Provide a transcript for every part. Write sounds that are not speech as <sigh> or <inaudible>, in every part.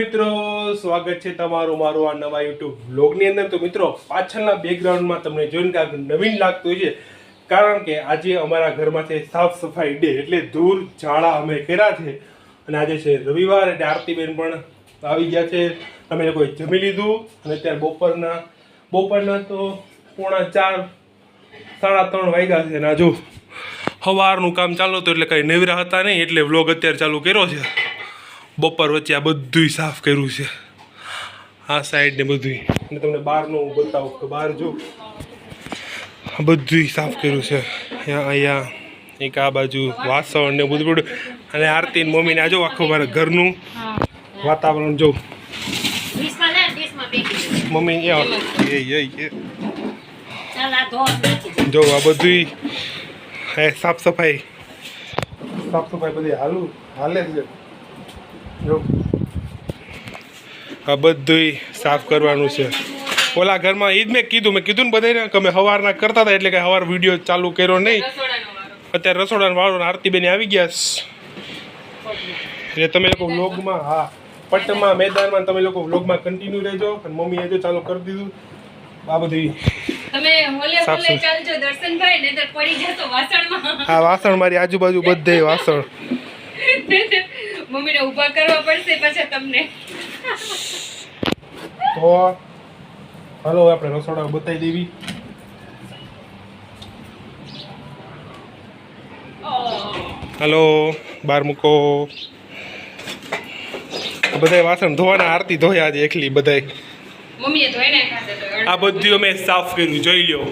મિત્રો, સ્વાગત છે તમારું મારું આ નવા યુટ્યુબ વ્લોગની અંદર. તો મિત્રો, પાછળના બેકગ્રાઉન્ડમાં તમને જોઈને કાંઈક નવીન લાગતું છે કારણ કે આજે અમારા ઘરમાં છે સાફ સફાઈ ડે એટલે ધૂળ ઝાડા અમે કર્યા છે. અને આજે છે રવિવાર એટલે આરતીબેન પણ આવી ગયા છે. અમે લોકોએ જમી લીધું. અને અત્યારે બપોરના બપોરના તો પોણા ચાર, સાડા ત્રણ વાગ્યા છે. અને હજુ સવારનું કામ ચાલુ હતું એટલે કંઈ નવરા હતા નહીં. એટલે વ્લોગ અત્યારે ચાલુ કર્યો છે. બપોર વચ્ચે આ બધુંય સાફ કર્યું છે. આ સાઈડ ને અને તમને બહારનું હું બતાવું કે બહાર જો, આ બધુંય સાફ કર્યું છે. અહીંયા એક આ બાજુ વાસણ ને બધું બધું અને આરતી ને મમ્મીને આ જો આખું મારા ઘરનું વાતાવરણ જો. મમ્મી, એ. જો આ બધુંય હે સાફ સફાઈ. સાફ સફાઈ બધી હાલું, હાલે છે. જો. આ બધુંય સાફ કરવાનું છે. ઓલા ઘરમાં એ જ મેં કીધું મેં કીધું ને બધાને કે અમે સવારના કરતા હતા એટલે કે સવાર વીડિયો ચાલુ કર્યો નહીં. અત્યારે રસોડાનો વાળો ને આરતીબેન આવી ગયા એટલે તમે લોકો વ્લોગમાં હા પટ્ટમાં મેદાનમાં તમે લોકો વ્લોગમાં કન્ટિન્યુ રહેજો અને મમ્મીએ જો ચાલુ કરી દીધું. આ બધી તમે હોલે સાફ હોલે સફાઈ. ચાલજો દર્શનભાઈ નહીતર પડી જતો વાસણમાં. આ વાસણ મારી આજુબાજુ બધે વાસણ. <laughs> મમ્મીને ઊભા કરવા પડશે પછી તમને તો હાલો આપણે રસોડા બતાવી દેવી હાલો બાર મૂકો બધાય વાસણ ધોવાના આરતી ધોયા આજે એકલી બધાય મમ્મીએ ધોઈ નાખ્યા છે તો આ બધું અમે સાફ કર્યું જોઈ લ્યો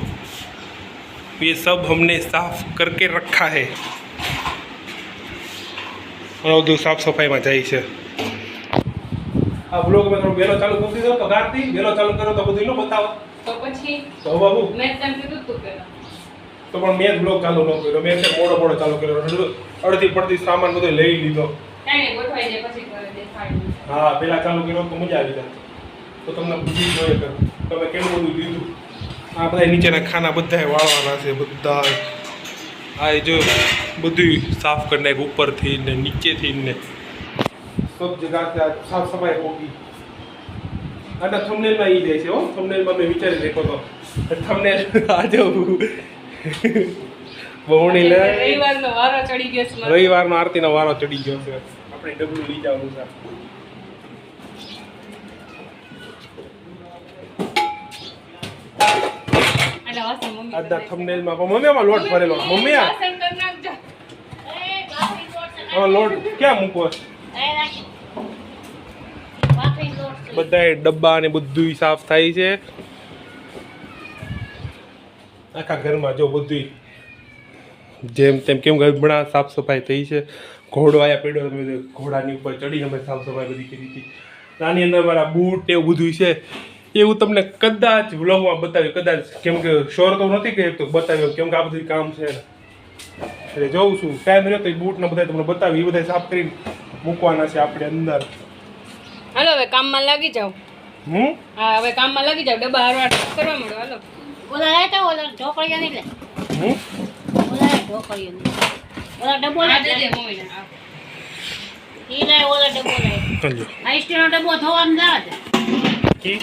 ये सब हमने साफ करके रखा है અને બધું સાફ સફાઈમાં જાય છે. આ બ્લોગ મેં થોડું વહેલો ચાલુ કરી દીધો તો ગારતી વહેલો ચાલુ કરો તો બધું ન બતાવો. તો પછી તો બાબુ મેં તેમ કીધું તું પેલા તો પણ મેં બ્લોગ ચાલુ ન કર્યો મેં છે મોડો મોડો ચાલુ કર્યો અડધું- અડધી પડતી સામાન બધો લઈ લીધો. કાંઈ નહીં ગોઠવાઈ જાય પછી કરે દેખાડું હા પેલા ચાલુ કર્યો તો મજા આવી જાય. તો તમને પૂછી જોઈએ તમે કેમ બધું લીધું? આ બધા નીચેના ખાના બધા વાળવાના છે બધા આ એ જો બધું સાફ કરી નાખ ઉપરથી ને નીચેથી ને. સબ જગા સાફ સફાઈ હોગી અને થમનેલમાં એ જાય છે હો. થમનેલમાં મેં વિચારી દેખો તો થમનેલ આ જવું બહુણી લે. રવિવારનો વારો ચડી ગયો છે રવિવારનો આરતીનો વારો ચડી ગયો છે. આપણે ડબલું લઈ જવાનું છે. Thank you. આજના થંબનેલમાં પણ મમ્મી આમાં લોટ ભરેલો મમ્મી આ. લોટ ક્યાં મૂકો. બધાય ડબ્બા ને બધું સાફ થાય છે. આખા ઘરમાં જો બધુંય જેમ તેમ કેમ હમણાં સાફ સફાઈ થઈ છે. ઘોડો આયા પડ્યો ઘોડાની ઉપર ચડી અમે સાફ સફાઈ બધી કરી હતી. આની અંદર મારા બૂટ એવું બધું છે. એવું તમને કદાચ વ્લોગમાં બતાવ્યું કદાચ કેમ કે શોર તો નથી કહી તો બતાવ્યો કેમ કે આ બધું કામ છે. એટલે જોઉં છું ટાઈમ રહ્યો તો એ બૂટ ને બધા તમને બતાવી એ બધા સાફ કરીને મૂકવાના છે આપણે અંદર. હાલો હવે કામમાં લાગી જાઓ. હું હા હવે કામમાં લાગી જાઓ ડબ્બા હારવાર કરવા મળો હાલો. ઓલા લાય તો ઓલા ઢોકળિયા નહીં લે. હું ઓલા ઢોકળિયા નહીં. ઓલા ડબ્બો લે દે દે મમ્મીને ઈ લે ઓલા ડબ્બો લે ચાલો આ સ્ટીલનો ડબ્બો થવા આમ જા કી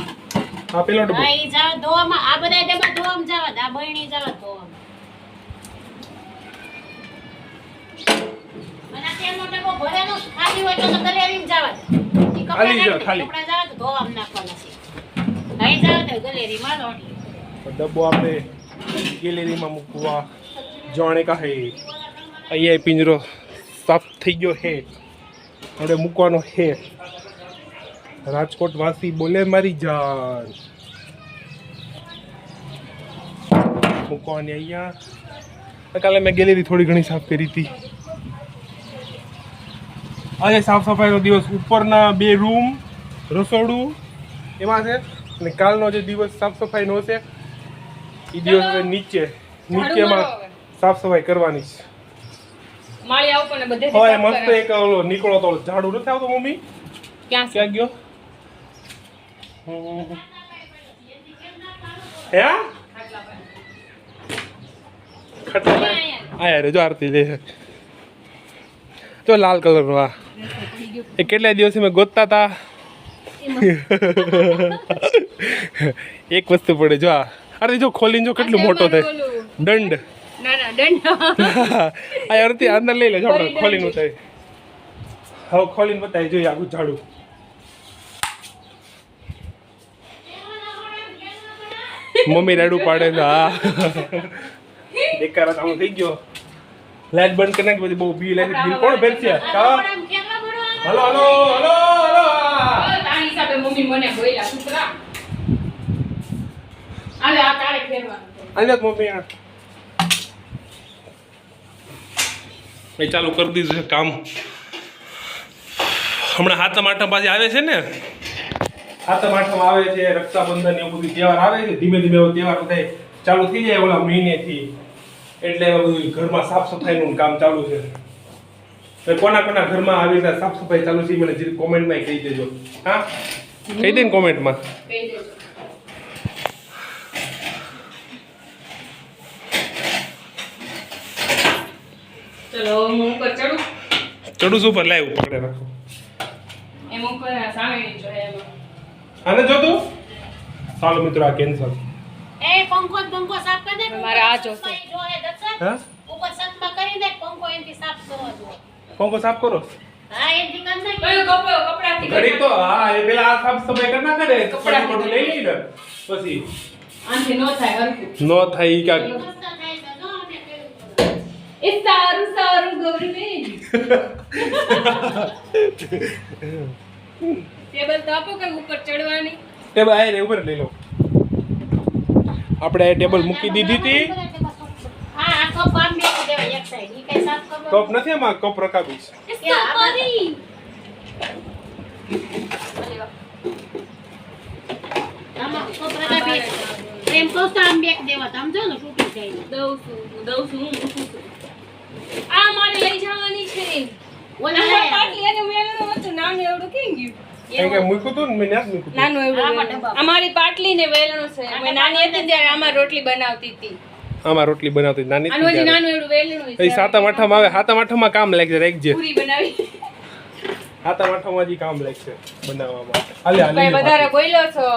આ પેલો ડબ્બો હા, ઈ જાવા ધોવામાં, આ બધા ડબ્બા ધોવામાં જાવા આ બહેણી જાવા ધોવામાં. મને તેલનો ડબ્બો ભરેલો ખાલી હોય તો તો ગલેરીમાં જાવા ખાલી જાવ ખાલી. કપડા જાવા દે, ધોવામાં નાખવાના છે. અહીં જાવા દે, ગલેરીમાં રોટલી. ડબ્બો આપણે ગેલેરીમાં મૂકવા જાણે કાહે અહીંયા પિંજરો સાફ થઈ ગયો હે આપણે મૂકવાનો હે રાજકોટ વાસી બોલે મારી જાન મૂકવાની અહીંયા. કાલે મેં ગેલેરી થોડી ઘણી સાફ કરી હતી. આજે સાફ સફાઈનો દિવસ. ઉપરના બે રૂમ રસોડું એમાં છે. અને કાલનો જે દિવસ સાફ સફાઈનો છે એ દિવસ હવે નીચે નીચેમાં સાફ સફાઈ કરવાની છે. હવે મસ્ત એક ઓલો નીકળો તો ઝાડુ નથી આવતો મમ્મી? ક્યાં ક્યાં ગયો? હે? ખટલા આયા રે જો આરતી લે જો લાલ કલરનો આ. એ કેટલા દિવસે મેં ગોતતા હતા એક વસ્તુ પડે જો આ. અરે જો ખોલીને જો કેટલું મોટો થાય. દંડ. ના ના દંડ. <laughs> આ અરતી અંદર લઈ લેજો આપણે ખોલીને બતાવી હવે ખોલીને બતાવી જોઈએ આખું ઝાડું. મમ્મી રાડું પાડે હા. બેકાર આમ થઈ ગયો. લાઈટ બંધ કરી નાખી બધી બહુ બી લાઈટ બિલ કોણ ભરશે? બડો હલો હલો હલો હલો તારી હિસાબે મમ્મી મને બોલ્યા સુતરા આલે આ તારે ફેરવાનું. આલે મમ્મી આ મેં ચાલુ કરી દીધું છે કામ. હમણાં હાથમ આઠમ પાછી આવે છે ને? હાથમ આઠમ આવે છે રક્ષાબંધન એવું બધું તહેવાર આવે છે ધીમે ધીમે એવો તહેવાર થાય. ચાલુ થઈ જાય ઓલા મહિનેથી. એટલે બધું ઘરમાં સાફ સફાઈનું કામ ચાલુ છે. તો કોના કોના ઘરમાં આવી રીતે સાફ સફાઈ ચાલુ છે મને જરી કોમેન્ટમાં કહી દેજો. હા? કહી દે ને કોમેન્ટમાં. કહી દેજો. ચલો હું ઉપર ચડું? ચડું છું પર લાઈવ પકડે રાખો. એમ ઉપર સામે જોઈએ એમાં. આને જો તું? ચાલો મિત્રો આ કેન્સલ. એ પંખો પંખો સાફ કરી દે મારે આ જોશે. હે? ઉપર સતમાં કરી દે પંખો સાફ કરવા જો પંખો સાફ કરો. હા એનથી કરી નાખ. કયું કપડો કપડાથી ઘડી તો હા એ પેલા આ સાફ સફાઈ કરી ને કપડા કપડું લઈ લઈ ને પછી? આનાથી ન થાય હરખું. નો થાય કરો. એ સારું સારું ગૌરીબેન. ટેબલ તો આપો કે ઉપર ચડવાની? ટેબલ આય ઉપર લઈ લો. આપણે ટેબલ મૂકી દીધી હતી. કપ આમ બેસી દેવાય એક સાઈડ ઈ કઈ સાફ કરવા કપ નથી આમાં? કપ રકાબી છે. કે આ બાજુ. આમાં કપ રખાવી. એમ કહું તો આમ બેક દેવા તો આમ જો ને તૂટી જાય. દઉં છું હું દઉં છું મૂકું આ મારે લઈ જવાની છે. ઓલા. પાટલી અને મેળનું હતું નાનું એવડું કેમ ગયું. અમારી પાટલી ને વેલણું છે. નાની હતી ત્યારે આમાં રોટલી બનાવતી હતી. આમાં રોટલી બનાવતી નાની. એ સાતમ આઠમ આવે સાતમ આઠમમાં કામ લાગશે રાખજે સાતમ આઠમમાં હજી કામ લાગશે બનાવવામાં. હાલે હાલે વધારે બોલ્યો છો.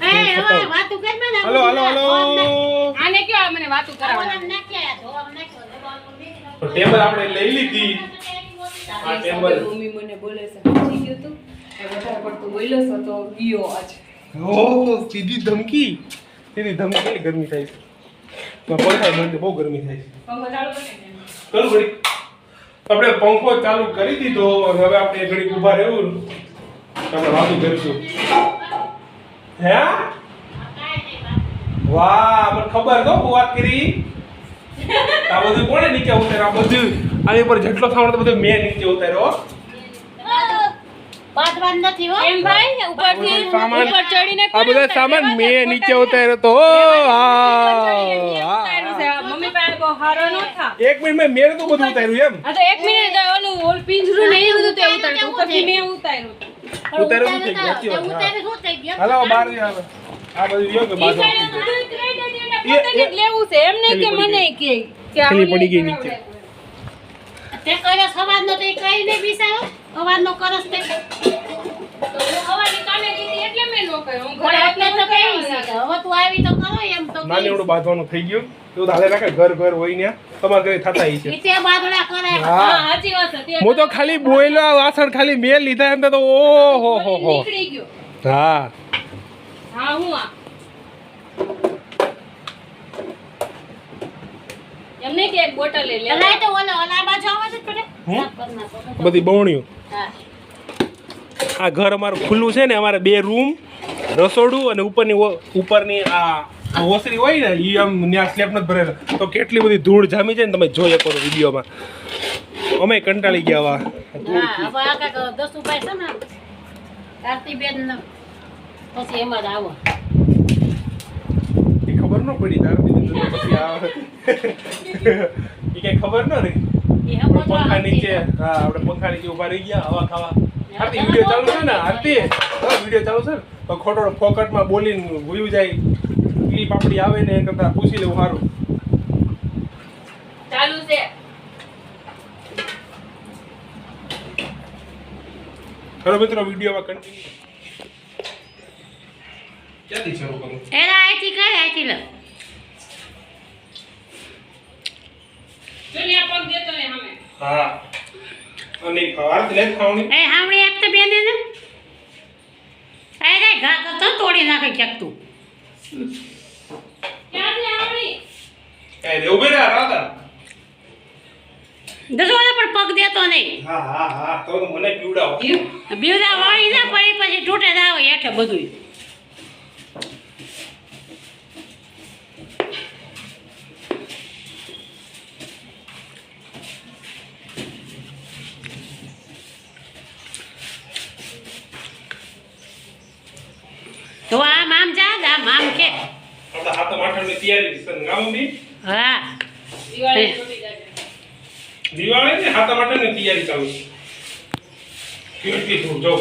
એ હવે વાતું કર ને હલો હલો હલો. આને કયો મને વાતું ઓલા કરાવવા નાખ્યા જો આમ નાખ્યો જો આમ બેસી તો ટેબલ આપણે લઈ લીધી. આ ટેબલ મમ્મી મને બોલે છે સમજી ગયું તું? એ વધારે પડતું બોલ્યો છો તો ગયો આજ. ઓ સીધી ધમકી. સીધી ધમકી ગરમી થાય છે. બહુ ગરમી થાય કરે ઘડી આપણે પંખો ચાલુ કરી દીધો અને હવે આપણે ઘડી ઊભા રહેવું. આપણે વાતું કરીશું. હે? વાહ મને ખબર તો હું વાત કરી. આ બધું કોણે નીચે ઉતાર્યું? આ બધું આની ઉપર જેટલો સામાન તો બધું મેં નીચે ઉતાર્યો હો. બાંધવાનું નથી હો એમ ભાઈ ઉપરથી બધું સામાન- ઉપર ચડીને આ બધા સામાન મેં નીચે ઉતાર્યો તો ઓ, હા ઉતાર્યું છે. મમ્મી પાસે બહુ હારો ન થા. એક મિનિટ મેં મેં તો બધું ઉતાર્યું એમ. એક મિનિટ ઓલું ઓલું પિંજરું ને એ બધું તે ઉતાર્યું ઉપરથી મેં ઉતાર્યું ઉતાર્યું શું થઈ ગયું? સાચી વાત, હા. ઉતારે શું થઈ ગયું? હાલો બહાર જઈએ આ બધું લ્યો કે બાજુ? સાઈડે આપી દો. બધું credit એને પોતાને જ લેવું છે. એમ નહીં કે મને પડી કે કે પડી ગઈ નીચે. તે કરે સવારનો નો તે કઈ ને બિસાયો સવારનો કરસ તે તો હું હવાની કામે ગઈ હતી એટલે મેં નો કર્યો. હું ઘરે એટલે એટલે તો કેવી છે કે હવે તું આવી તો કરો એમ તો નાની એવડું બાંધવાનું થઈ ગયું. તો હાલે રાખે ઘર ઘર હોય ને તમારા ઘરે થતા છે. હા. તે હું તો ખાલી બોયલો વાસણ ખાલી મેં લીધા એમ તો ઓહો હો હો હા હા. હું. આ. એમ કે બોટલ લઈ લે તો ઓલા ઓલા બાજુ નાખો. બધી બવણીઓ. આ ઘર અમારું ખુલ્લું છે ને અમારે બે રૂમ રસોડું અને ઉપરની ઉપરની આ ઓસરી હોય ને એ આમ ત્યાં સ્લેબ નથી ભરેલો. તો કેટલી બધી ધૂળ જામી છે ને તમે જોઈ શકો વિડીયોમાં. અમે કંટાળી ગયા જ ખબર ન પડી તારી પછી એ કઈ ખબર ન રહી? પંખા નીચે હા આપણે પંખા નીચે ઊભા રહી ગયા હવા ખાવા. આરતી વીડિયો ચાલુ છે ને આરતી હા વીડિયો ચાલુ છે ને? ખોટો ફોકટમાં બોલીને ભૂલ્યું જાય. ક્લિપ આપણી આવે ને એ કરતા પૂછી લેવું સારું ચાલુ છે. ચલો મિત્રો વિડીયોમાં કન્ટિન્યુ ક્યાંથી શરૂ કરું? એના અહીંથી કરે અહીંથી લે જો ને આ પગ દેતો ને સામે હા. અને આરતી લે ખાવણી એ હામણી એક તો બેને ને અરે ઘા કરતો તોડી નાખે ક્યાંક તું. ક્યાંથી આવડી એ રે ઉભે રહ્યા રાધા. દસવાને પણ પગ દેતો નહીં. હા હા હા તો મને પીવડાવો. બીજા વાળી ના પછી પછી તૂટે ના હોય હેઠે બધું તો આમ આમ જા આમ આમ કે. આપણે હાથમ આઠમની તૈયારી છે. ગામ બી હા. દિવાળી છૂટી જાય દિવાળી ને તૈયારી ચાલુ છે. કેટલી દૂર જો.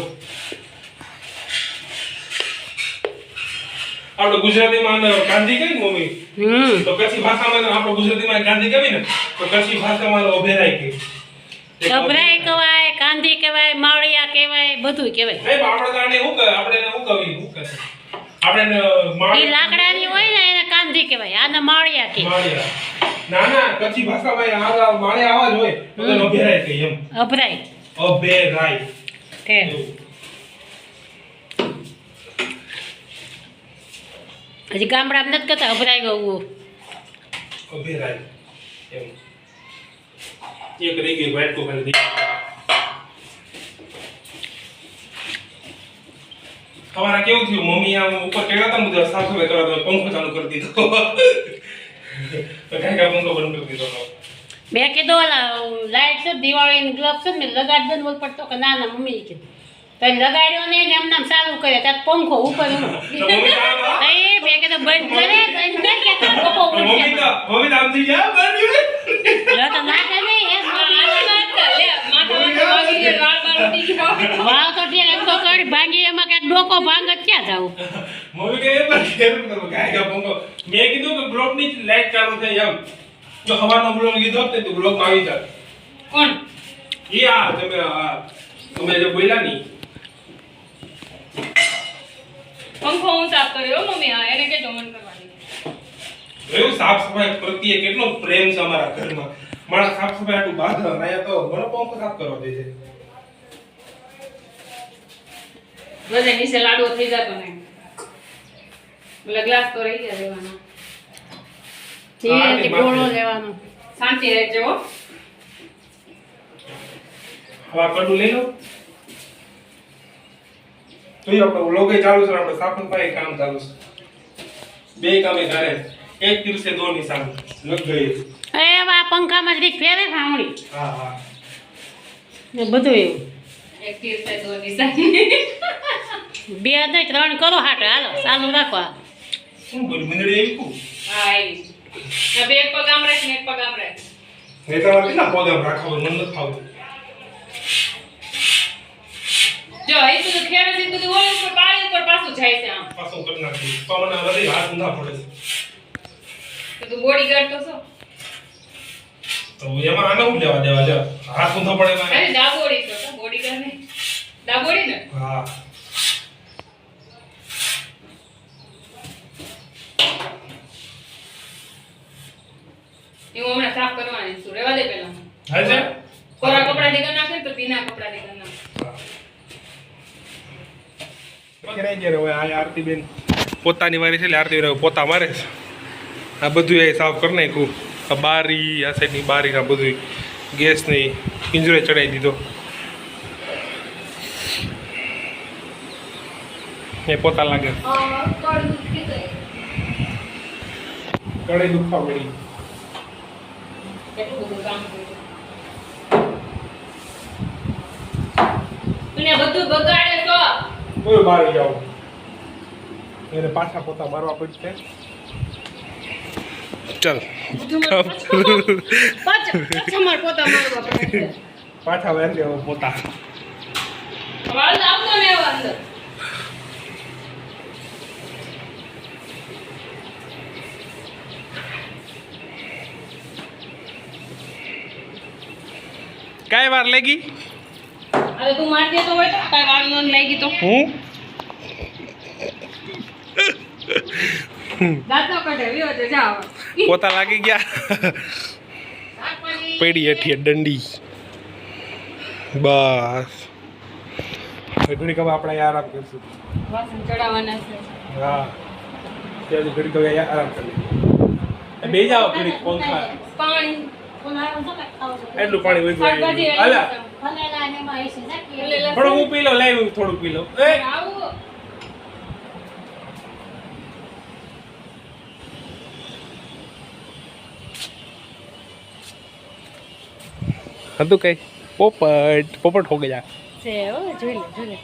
આપણે ગુજરાતીમાં ગાંધી કઈ મમ્મી? હમ. તો કચ્છી ભાષામાં આપણે ગુજરાતીમાં ગાંધી કહેવી ને તો કચ્છી ભાષામાં અભેરાય કે ગભરાય કહેવાય કાંધી કહેવાય માવડિયા કહેવાય બધું કહેવાય. આપણે જાણે શું કહે? આપણે એને શું કહેવી શું કહે? આપણે એ લાકડાની હોય ને એને કાંધી કહેવાય આને માળિયા. ના ના કચ્છી ભાષામાં આ માળે આવાજ હોય તો અભેરાય એમ. અભરાય. અભેરાય. તે. હજી ગામડામાં નથી કહેતા અભરાય ગયું અભેરાય. એમ. એક રહી ગઈ વાઇટ તો ખાલી તમારા કેવું થયું? મમ્મી આમ ઉપર કેળા હતા ને બધા સાફ સફાઈ કરવા તો પંખો ચાલુ કરી દીધો. તો કાંઈ કાંઈ પંખો બંધ કરી દીધો. મેં કીધું ઓલા લાઈટ છે દિવાળી ગ્લબ છે મેં લગાડ દે બોલ પડતો કે ના ના મમ્મી કીધું. તો લગાડ્યો લગાડ્યો ને એમને ચાલુ કરે ત્યાં પંખો ઉપર તો તો એ મેં કીધું બંધ કરે બંધ કર તો મમ્મી તો આમ થઈ ગયા બંધ કરી. તો નહીં વાવ તો ઠીક તો ભાંગી એમાં ક્યાંક ભાંગ ક્યાં જાવ <laughs> મમ્મી કે એ પણ શેર કરો કાંઈ પંખો મેં કીધું કે બ્લોકની લાઈટ ચાલુ થઈ એમ. જો સવારનો બ્લોક લીધો તે તો બ્લોકમાં આવી જાત કોણ? એ આ તમે તમે જે બોલ્યા ની પંખો હું સાફ કર્યો મમ્મી આ એને કે મન કરવાની. એવું સાફ સફાઈ પ્રત્યે કેટલો પ્રેમ છે અમારા ઘરમાં. મારા સાફ સફાઈ આટલું બાંધા અહીંયા તો મને પંખો સાફ કરવા દે છે. બધે નીચે લાડવો થઈ જતો ને એટલે ગ્લાસ તો રહી ગયા દેવાના ધીરેથી ગોળો લેવાનો. શાંતિ રહેજો હવે કડું લઈ લો. તો એ આપણે લોગે ચાલુ છે આપણે સાપન સફાઈ કામ ચાલુ છે. બે કામે કરે એક દિવસે દો નિશાન. લગ ગઈ એ વા પંખામાં જ રીત ફેરે ફાવણી હા હા. ને બધું એવું. એક દિવસે દો નિશાની. <laughs> બે નહીં ત્રણ કરો હાટો. હાલો ચાલુ રાખો આ. શું બોલું મંદડી હા આવી બે એક પગ આમ રાખ ને એક પગ આમ રાખ. નહીં તમારે કેટલા પગ આમ રાખવા હોય? મને નથી જો એ બધું ખેર છે બધું ઓલી ઉપર પાણી ઉપર પાછું જાય છે આમ. પાછું કરી નાખી તો મને હૃદય હાથ ઊંધા પડે છે. તો તું બોડી ગાર્ડ તો છો? તો એમાં આને હું લેવા દેવા? લે હાથ ઊંધો પડે. અરે ડાબોડી છો બોડી ગાર્ડ નહીં ડાબોડી ને? હા એ હું હમણાં સાફ કરવાની છું. રેવા દે પેલા છે કોરા કપડા થી નાખે તો ભીના કપડા કરી નાખે. પોતાની વારી છે હવે પોતા મારે છે. આ બધું એ સાફ કરી નાખ્યું. આ બારી આ સાઈડની બારી આ બધું ગેસની પિંજરે ચડાવી દીધો. એ પોતા લાગે. કડે દુખવા મળી કેટલું બધું કામ કર્યું અને બધું બગાડે તો. બોલ મારી જાવ એને પાછા પોતા મારવા પડશે. ચાલ. પાછા માર. પોતા મારવા પડે પાછા વાર જાઓ પોતા. આવતો ને અંદર કાંઈ વાર લાગી? અરે તું માર દેતો હોય તો કાંઈ વાર ન લાગી તો. હું? પોતા લાગી ગયા. પેડી હેઠી દંડી બસ. ઘડી ઘડીક આપણે આરામ કરશું. ચડાવવાના છે. હા. ત્યાં ઘડી હવે આરામ કરી બે જાઓ ઘડી પંખા પાણી. એટલું પાણી વધુ શાકભાજી હાલા ફલેલા ને એમાં એસી નાખીએ. ફલેલા. થોડું હું પી લો લાવી થોડું પી લો એ આવું. હતું કઈ? પોપટ પોપટ હો ગયા. છે જોઈ લે જોઈ લે.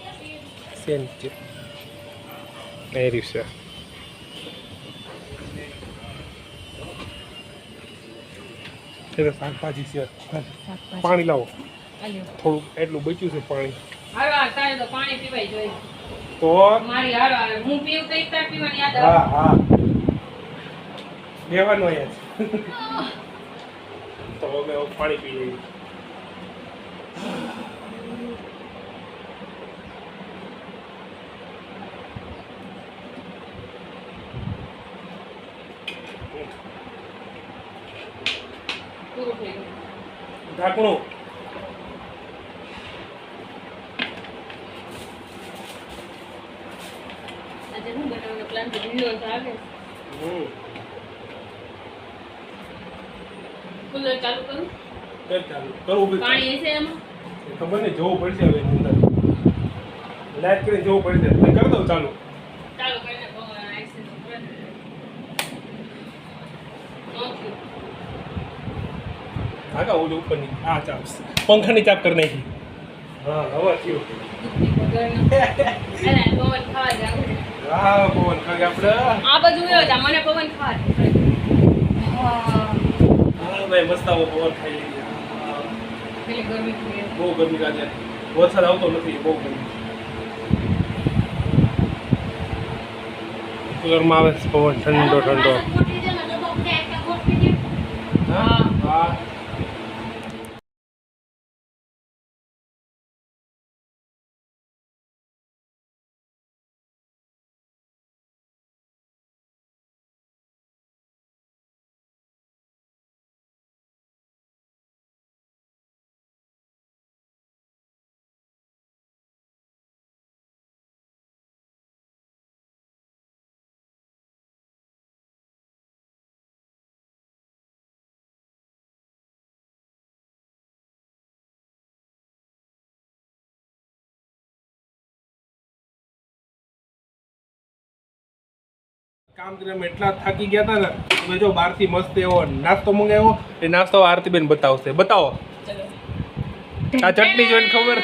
સેમ છે. એ એ શાકભાજી છે. પાણી લાવો. થોડુંક થોડું એટલું બચ્યું છે પાણી. તો પાણી પીવાય જોઈએ તો મારી હારો હાર હું હા હા. લેવાનું અહીંયા તો અમે પાણી પી લઈએ પૂરું થઈ ગયું ઢાંકણું આજે હું બનાવવાનો પ્લાન તો વિડિયો તો આવે હમ કુલર ચાલુ કરું કર ચાલુ કરવું બી પાણી હશે એમાં? ખબર નહીં જોવું પડશે હવે અંદર. લાઈટ કરીને જોવું પડશે. કરી દઉં ચાલુ. ચાલુ કરીને આગા ઓલી ઉપરની. ચાપ પંખાની ચાપ કરી નાખી. હા હવે થયું. દૂધની વગરનો. એને પવન ખાવા જાવું. છે. હા પવન ખાગે આપણે આ બાજુ વયો જા મને પવન ખાવા હા ભાઈ મસ્ત આવો પવન ખાઈ પેલી ગરમી બહુ ગરમી આજે વરસાદ આવતો નથી બહુ ગરમી. કુલરમાં આવે છે પવન ઠંડો ઠંડો. કામ કરીને અમે એટલા થાકી ગયા હતા ને અમે જો બહારથી મસ્ત એવો નાસ્તો મંગાવ્યો. એ નાસ્તો આરતીબેન બતાવશે. બતાવો. આ ચટણી જોઈને ખબર.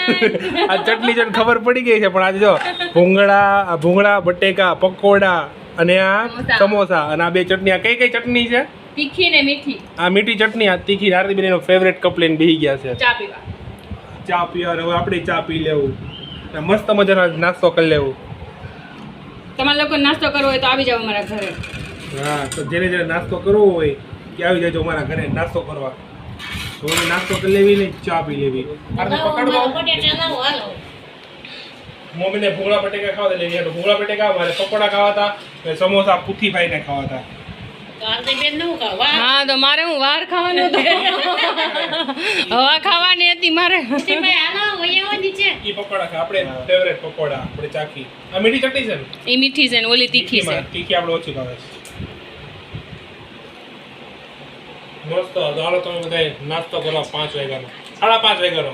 આ ચટણી જોઈને ખબર પડી ગઈ છે પણ આજે જો ભૂંગળા ભૂંગળા બટેકા પકોડા અને આ સમોસા. સમોસા અને આ બે ચટણી. આ કઈ કઈ ચટણી છે? તીખી ને મીઠી. આ મીઠી ચટણી આ તીખી. આરતીબેન એનો ફેવરેટ કપ લઈને બેહી ગયા છે. ચા પીવા. ચા પીવા હવે આપણે ચા પી લેવું. મસ્ત મજાનો નાસ્તો કરી લેવું. તમારે લોકો નાસ્તો કરવો હોય તો આવી જાવ અમારા ઘરે. હા તો જેને જેને નાસ્તો કરવો હોય કે આવી જાજો અમારા ઘરે નાસ્તો કરવા. તો નાસ્તો કરી લેવી ને ચા પી લેવી. મમ્મીને ભૂંગળા બટેકા ખાવા લેવી ભોળા ભૂંગળા બટેકા મારે પકોડા ખાવા હતા સમોસા પુથી ભાઈને ખાવા હતા. હા તો મારે હું વાર ખાવાનું હતું? હવા ખાવાની હતી મારે. એ મીઠી છે ને ઓલી તીખી છે. તીખી આપણે ઓછી ભાવે છે. મસ્ત તો તમે બધા નાસ્તો કરો પાંચ વાગ્યાનો. સાડા પાંચ વાગ્યાનો.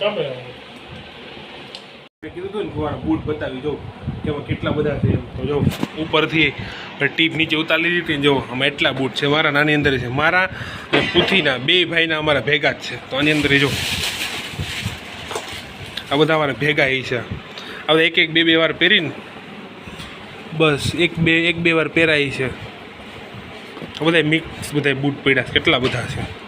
ગમે મેં કીધું હતું ને બૂટ બતાવી, જો એમાં કેટલા બધા છે જો, ઉપરથી ટીપ નીચે ઉતારી દીધી જો, આમાં એટલા બૂટ છે. મારા નાની અંદર છે. મારા અને પુથીના બે ભાઈના અમારા ભેગા જ છે. તો આની અંદર જો, આ બધા અમારા ભેગા એ છે. આ એક એક બે બે વાર પહેરીને, બસ, એક બે એક બે વાર પહેરાય છે. આ બધા મિક્સ બધા બૂટ પડ્યા કેટલા બધા છે.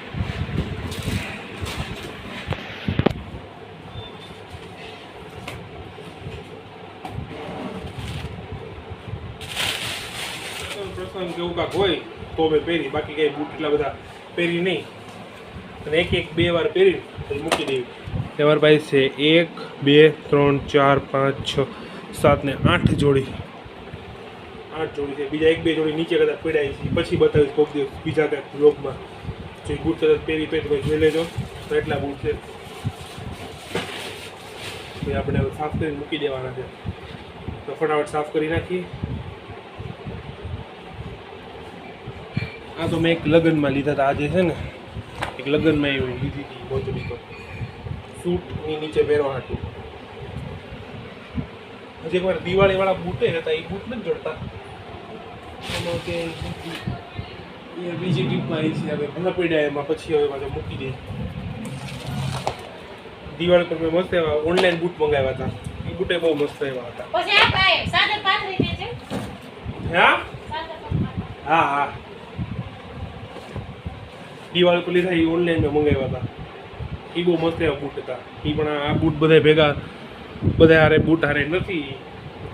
પ્રસંગ કેવું કાંક હોય તો મેં પહેરી. બાકી કંઈ બૂટ એટલા બધા પહેરી નહીં. અને એક એક બે વાર પહેરી પછી મૂકી દેવી. તમારી પાસે છે એક બે ત્રણ ચાર પાંચ છ સાત ને આઠ જોડી. આઠ જોડી છે. બીજા એક બે જોડી નીચે કદાચ પડાય છે. પછી બતાવીશ કોક દિવસ બીજા કાંઈક બ્લોગમાં જો બૂટ કદાચ પહેરી પહેરી તમે જોઈ લેજો. તો એટલા બૂટ છે. આપણે સાફ કરીને મૂકી દેવાના છે. તો ફટાફટ સાફ કરી નાખીએ. આ તો મેં એક લગ્નમાં લીધા હતા. આજે છે ને એક લગ્નમાં એવી લીધી હતી મોજડી તો. સૂટની નીચે પહેરવા હતું હજી એકવાર દિવાળીવાળા બૂટે હતા એ બૂટ નથી જોડતા. એમાં કે એ બીજી ટીપમાં આવી છે. હવે ભલે પડ્યા એમાં પછી હવે પાછા મૂકી દે. દિવાળી પર મેં મસ્ત એવા ઓનલાઈન બૂટ મંગાવ્યા હતા. એ બૂટે બહુ મસ્ત એવા હતા. હા? હા હા. દિવાળી પર લીધા એ ઓનલાઈન મેં મંગાવ્યા હતા. એ બહુ મસ્ત એવા બૂટ હતા. એ પણ આ બૂટ બધા ભેગા બધા હારે બૂટ હારે નથી.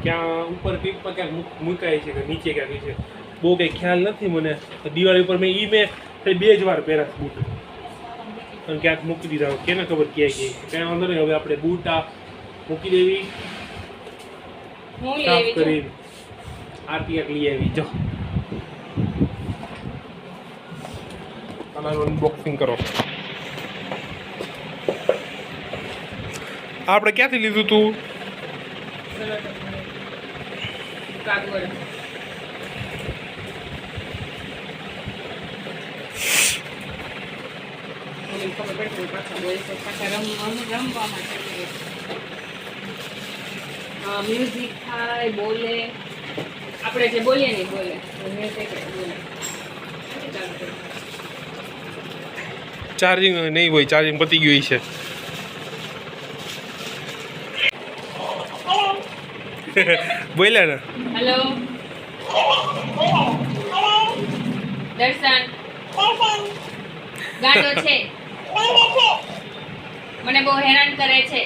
ક્યાં ઉપર ટીપમાં ક્યાંક મૂકાય મુકાય છે કે નીચે ક્યાંક છે. બહુ કંઈ ખ્યાલ નથી મને. તો દિવાળી ઉપર મેં એ મેં બે જ વાર પહેર્યા બૂટ અને ક્યાંક મૂકી દીધા. કેને ખબર ક્યાંય ગઈ. કાંઈ વાંધો નહીં હવે આપણે બૂટ આ મૂકી દેવી. સાફ કરી આરતી લઈ આવી જો. આનું અનબોક્સિંગ કરો. આપણે ક્યાંથી લીધું તું? કાગળ મને ખબર પડી કે પાછા બોલે રમવા રમવા માટે મ્યુઝિક થાય, બોલે. આપણે જે બોલીએ ને બોલે. મ્યુઝિક બોલે ચાલુ કરો. ચાર્જિંગ નહીં હોય ચાર્જિંગ પતી ગયું છે બોલ્યા ને? હેલો દર્શન? ગાંડો છે. મને બહુ હેરાન કરે છે.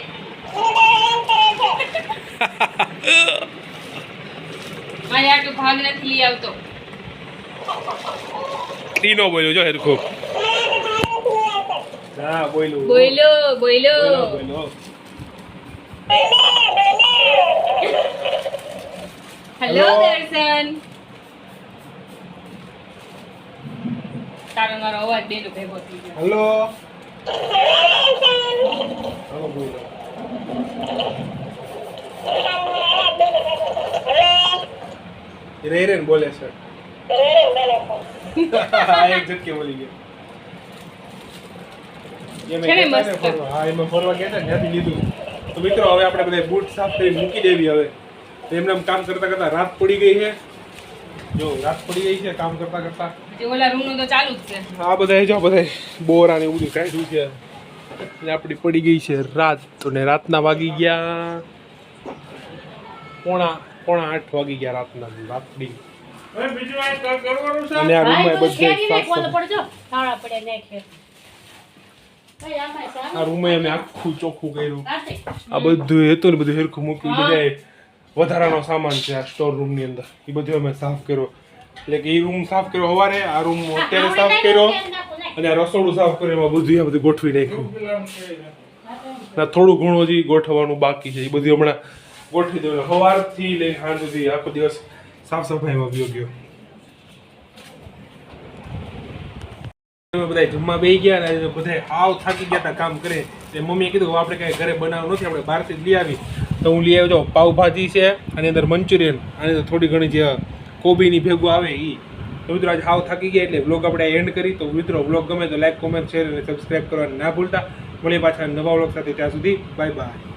મારે આટલું ભાગ નથી લઈ આવતો. બોલ્યો જો હેરખું. હા બોલ્યું બોલો બોલો બોલ્યો હેલો Hello. દર્શન. તારો મારો અવાજ બેનો ભેગો થઈ ગયો. હલો હલો બોલો રે રે બોલે છે. હા, <laughs> એક ઝટકે બોલી ગયો એમ છે ને કહેતા ને મસ્ત? ફરવા. હા એમાં ફરવા ગયા હતા ત્યાંથી લીધું. તો મિત્રો હવે આપણે બધા બૂટ સાફ કરી મૂકી દેવી હવે. તો એમને આમ કામ કરતા કરતા રાત પડી ગઈ છે. જો રાત પડી ગઈ છે કામ કરતા કરતા. ઓલા રૂમનું તો ચાલુ જ છે. આ બધા જો બધા બોરા ને એવું બધું કાઢ્યું છે. એટલે આપણી પડી ગઈ છે રાત. અને રાતના વાગી ગયા પોણા પોણા આઠ વાગી ગયા રાતના રાતડી અને આ રૂમમાં તો બધે સાફ પડજો પડે. આ રૂમે અમે આખું ચોખ્ખું કર્યું. આ બધું હતું ને બધું હેરખું મૂક્યું. બધા વધારાનો સામાન છે આ સ્ટોર રૂમની અંદર. એ બધું અમે સાફ કર્યો. એટલે કે એ રૂમ સાફ કર્યો સવારે આ રૂમ અત્યારે સાફ કર્યો. અને આ રસોડું સાફ કર્યું એમાં બધું આ બધું ગોઠવી નાખ્યું. ના થોડું ઘણું હજી ગોઠવવાનું બાકી છે. એ બધું હમણાં ગોઠવી દઉં સવારથી લઈને સાંજ સુધી આખો દિવસ સાફ સફાઈમાં ગયો ગયો. બધા જમવા બેસી ગયા અને બધા આવ થાકી ગયા હતા કામ કરે. તે મમ્મીએ કીધું આપણે કાંઈ ઘરે બનાવવું નથી, આપણે બહારથી જ લઈ આવી. તો હું લઈ આવ્યો છું પાવભાજી છે, આની અંદર મંચુરિયન, આની અંદર થોડી ઘણી જે કોબીની ભેગું આવે એ તો મિત્રો આજે આવ થાકી ગયા એટલે બ્લોગ આપણે એન્ડ કરી. તો મિત્રો બ્લોગ ગમે તો લાઈક કોમેન્ટ શેર અને સબસ્ક્રાઈબ કરવાનું ના ભૂલતા. મળીએ પાછા નવા બ્લોગ સાથે ત્યાં સુધી. Bye bye